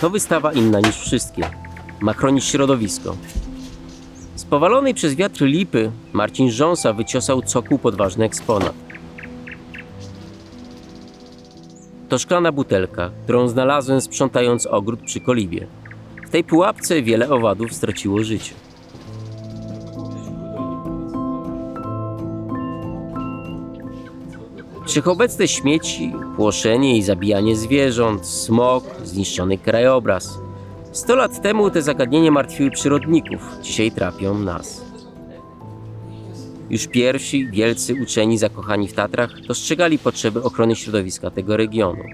To wystawa inna niż wszystkie. Ma chronić środowisko. Z powalonej przez wiatr lipy Marcin Rząsa wyciosał cokół pod ważny eksponat. To szklana butelka, którą znalazłem sprzątając ogród przy kolibie. W tej pułapce wiele owadów straciło życie. Wszechobecne śmieci, płoszenie i zabijanie zwierząt, smog, zniszczony krajobraz. Sto lat temu te zagadnienia martwiły przyrodników, dzisiaj trapią nas. Już pierwsi wielcy uczeni zakochani w Tatrach dostrzegali potrzeby ochrony środowiska tego regionu.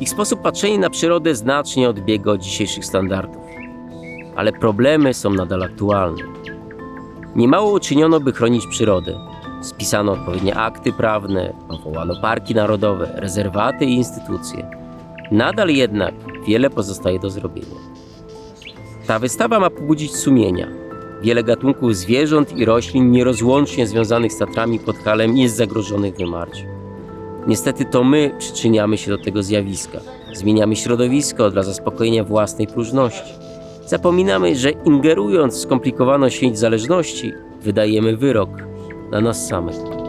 Ich sposób patrzenia na przyrodę znacznie odbiega od dzisiejszych standardów. Ale problemy są nadal aktualne. Niemało uczyniono, by chronić przyrodę. Spisano odpowiednie akty prawne, powołano parki narodowe, rezerwaty i instytucje. Nadal jednak wiele pozostaje do zrobienia. Ta wystawa ma pobudzić sumienia. Wiele gatunków zwierząt i roślin nierozłącznie związanych z Tatrami Podhalem jest zagrożonych wymarciem. Niestety to my przyczyniamy się do tego zjawiska. Zmieniamy środowisko dla zaspokojenia własnej próżności. Zapominamy, że ingerując w skomplikowaną sieć zależności, wydajemy wyrok na nas samych.